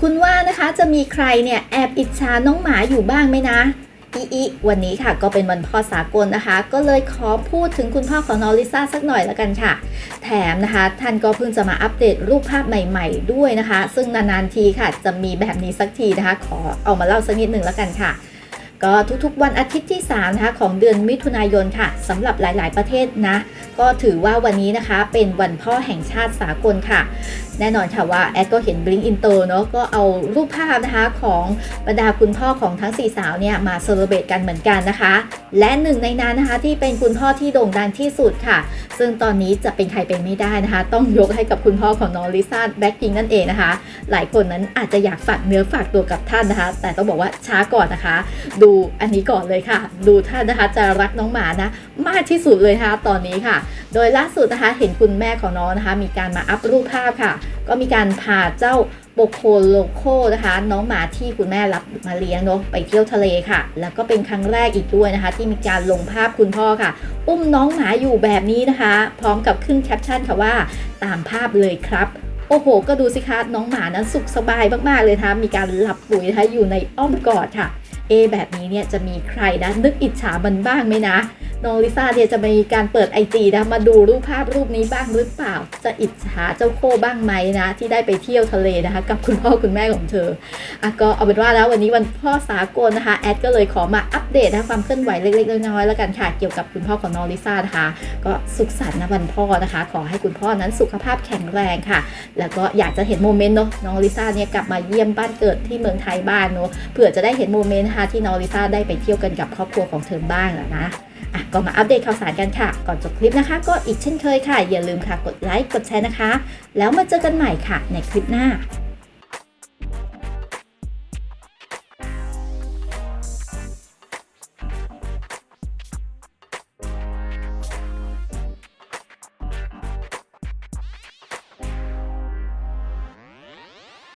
คุณว่านะคะจะมีใครเนี่ยแอบอิจฉาน้องหมาอยู่บ้างไหมนะอีอีวันนี้ค่ะก็เป็นวันพ่อสากลนะคะ ก็เลยขอพูดถึงคุณพ่อของน้องลิซ่าสักหน่อยแล้วกันค่ะ แถมนะคะ ท่านก็เพิ่งจะมาอัปเดตรูปภาพใหม่ๆด้วยนะคะ ซึ่งนานๆทีค่ะ จะมีแบบนี้สักทีนะคะ ขอเอามาเล่าสักนิดหนึ่งแล้วกันค่ะก็ทุกๆวันอาทิตย์ที่3นะคะของเดือนมิถุนายนค่ะสำหรับหลายๆประเทศนะ ก็ถือว่าวันนี้นะคะเป็นวันพ่อแห่งชาติสากลค่ะแน่นอนค่ะว่าแอดก็เห็นบลิงอินเตอร์เนาะก็เอารูปภาพนะคะของบรรดาคุณพ่อของทั้งสี่สาวเนี่ยมาเซเลบตกันเหมือนกันนะคะ และหนึ่งในนั้นนะคะที่เป็นคุณพ่อที่โด่งดังที่สุดค่ะ ซึ่งตอนนี้จะเป็นใครเป็นไม่ได้นะคะ ต้องยกให้กับคุณพ่อของน้องลิซ่าแบ็คพิงนั่นเองนะคะ หลายคนนั้นอาจจะอยากฝากเนื้อฝากตัวกับท่านนะคะ แต่ต้องบอกว่าช้าก่อนนะคะ ดูอันนี้ก่อนเลยค่ะ ดูท่านนะคะจะรักน้องหมานะมากที่สุดเลยค่ะตอนนี้ค่ะ โดยล่าสุดนะคะเห็นคุณแม่ของน้องนะคะ มีการมาอัพรูปภาพค่ะก็มีการพาเจ้าโบโคโลโคนะคะ น้องหมาที่คุณแม่รับมาเลี้ยงเนาะไปเที่ยวทะเลค่ะ แล้วก็เป็นครั้งแรกอีกด้วยนะคะ ที่มีการลงภาพคุณพ่อค่ะ อุ้มน้องหมาอยู่แบบนี้นะคะ พร้อมกับขึ้นแคปชั่นค่ะว่าตามภาพเลยครับโอ้โห ก็ดูสิคะน้องหมานั้นสุขสบายมาก ๆ เลยนะคะมีการหลับปุ๋ยนะคะอยู่ในอ้อมกอดค่ะ เอแบบนี้เนี่ยจะมีใครนะนึกอิจฉามันบ้างไหมนะ น้องลิซ่าเนี่ยจะมีการเปิดไอจีนะมาดูรูปภาพรูปนี้บ้างหรือเปล่า จะอิจฉาเจ้าโคบ้างไหมนะ ที่ได้ไปเที่ยวทะเลนะคะ กับคุณพ่อคุณแม่ของเธออะก็เอาเป็นว่าแล้ววันนี้วันพ่อสากลนะคะแอดก็เลยขอมาอัปเดตนะความเคลื่อนไหวเล็กๆน้อยๆแล้วกันค่ะเกี่ยวกับคุณพ่อของน้องลิซ่านะคะ ก็สุขสันต์นะวันพ่อนะคะ ขอให้คุณพ่อนั้นสุขภาพแข็งแรงค่ะ แล้วก็อยากจะเห็นโมเมนต์เนาะน้องลิซ่าเนี่ยกลับมาเยี่ยมบ้านเกิดที่เมืองไทยบ้างเนาะเผื่อจะได้เห็นโมเมนต์นะคะที่น้องลิซ่าได้ไปเที่ยวกันกับครอบครัวของเธอบ้างนะอะก็มาอัปเดตข่าวสารกันค่ะ ก่อนจบคลิปนะคะ ก็อีกเช่นเคยค่ะ อย่าลืมค่ะกดไลค์กดแชร์นะคะ แล้วมาเจอกันใหม่ค่ะในคลิปหน้า